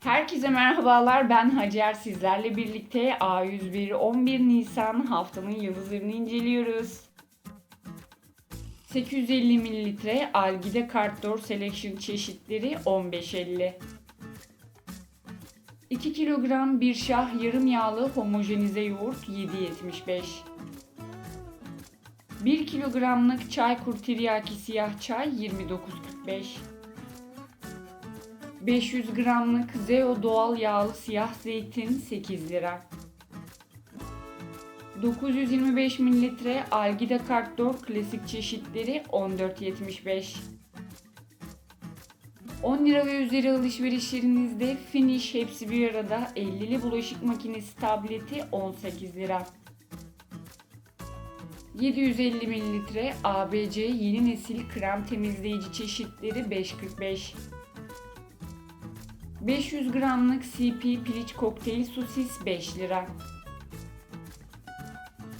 Herkese merhabalar ben Hacer. Sizlerle birlikte A101 11 Nisan haftanın yıldızlarını inceliyoruz. 850 mililitre Algida Cartdor Selection çeşitleri 15.50 2 kilogram bir şah yarım yağlı homojenize yoğurt 7.75 1 kilogramlık Çaykur Tiryaki siyah çay 29.45 500 gramlık Zeo doğal yağlı siyah zeytin 8 lira. 925 mililitre Algida Cartdor klasik çeşitleri 14.75. 10 lira ve üzeri alışverişlerinizde Finish hepsi bir arada 50'li bulaşık makinesi tableti 18 lira. 750 mililitre ABC yeni nesil krem temizleyici çeşitleri 5.45. 500 gramlık CP piliç kokteyl sosis 5 lira.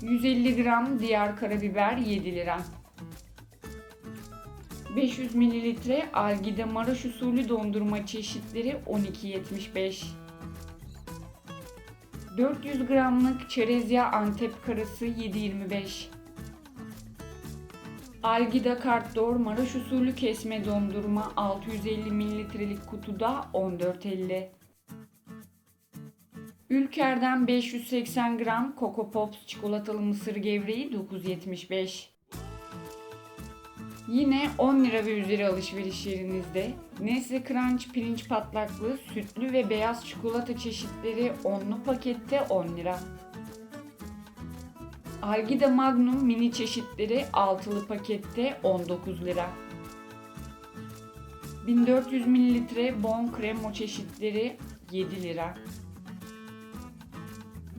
150 gram diğer karabiber 7 lira. 500 mililitre Algida Maraş usulü dondurma çeşitleri 12.75. 400 gramlık çerez yağı Antep karası 7.25. Algida Cartdor Maraş usulü kesme dondurma 650 mililitrelik kutuda 14.50. Ülker'den 580 gram Coco Pops çikolatalı mısır gevreği 9.75. Yine 10 lira ve üzeri alışveriş yerinizde Nestle Crunch pirinç patlaklı sütlü ve beyaz çikolata çeşitleri 10'lu pakette 10 lira. Algida Magnum mini çeşitleri altılı pakette 19 lira. 1400 mililitre Bon Cremo çeşitleri 7 lira.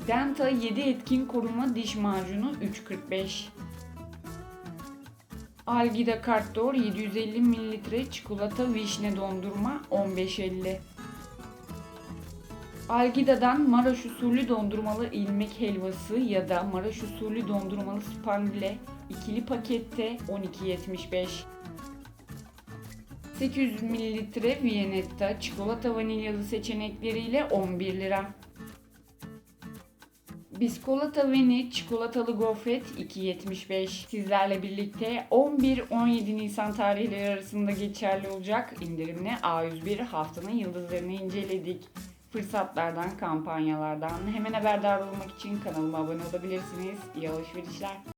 Denta 7 etkin koruma diş macunu 3.45. Algida Cartdor 750 mililitre çikolata vişne dondurma 15.50. Algida'dan Maraş usulü dondurmalı ilmek helvası ya da Maraş usulü dondurmalı spangle ikili pakette 12.75. 800 mililitre Viennetta çikolata vanilyalı seçenekleriyle 11 lira. Biskolata Veni çikolatalı gofret 2.75. Sizlerle birlikte 11-17 Nisan tarihleri arasında geçerli olacak indirimli A101 haftanın yıldızlarını inceledik. Fırsatlardan, kampanyalardan hemen haberdar olmak için kanalıma abone olabilirsiniz. İyi alışverişler.